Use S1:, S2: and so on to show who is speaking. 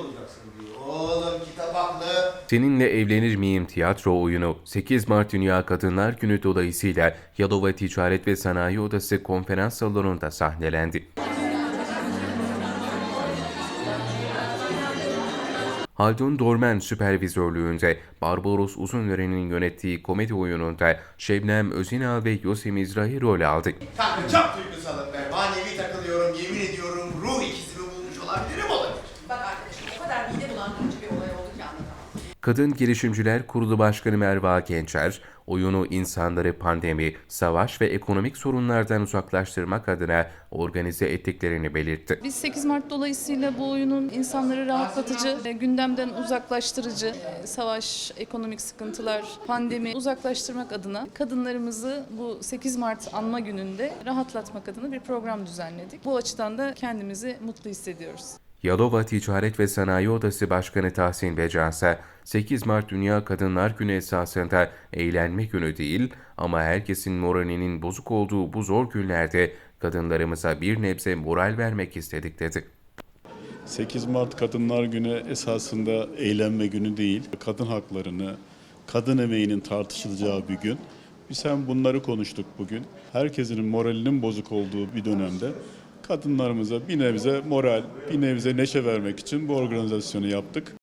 S1: alacaksın diyor. Oğlum kitap haklı.
S2: Seninle Evlenir Miyim tiyatro oyunu 8 Mart Dünya Kadınlar Günü dolayısıyla Yalova Ticaret ve Sanayi Odası konferans salonunda sahnelendi. Haldun Dormen süpervizörlüğünde Barbaros Uzunören'in yönettiği komedi oyununda Şebnem Özünal ve Yosi Mizrahi rol aldı.
S1: Kanka çok duygusalım ben. Manevi takılıyorum, yemin ediyorum ruh ikizimi olabilirim
S2: Kadın Girişimciler Kurulu Başkanı Merva Gençer, oyunu insanları pandemi, savaş ve ekonomik sorunlardan uzaklaştırmak adına organize ettiklerini belirtti.
S3: Biz 8 Mart dolayısıyla bu oyunun insanları rahatlatıcı, gündemden uzaklaştırıcı, e, savaş, ekonomik sıkıntılar, pandemi uzaklaştırmak adına kadınlarımızı bu 8 Mart anma gününde rahatlatmak adına bir program düzenledik. Bu açıdan da kendimizi mutlu hissediyoruz.
S2: Yalova Ticaret ve Sanayi Odası Başkanı Tahsin Becansa, 8 Mart Dünya Kadınlar Günü esasında eğlenme günü değil ama herkesin moralinin bozuk olduğu bu zor günlerde kadınlarımıza bir nebze moral vermek istedik dedi.
S4: 8 Mart Kadınlar Günü esasında eğlenme günü değil. Kadın haklarını, kadın emeğinin tartışılacağı bir gün. Biz hem bunları konuştuk bugün. Herkesin moralinin bozuk olduğu bir dönemde kadınlarımıza bir nebze moral, bir nebze neşe vermek için bu organizasyonu yaptık.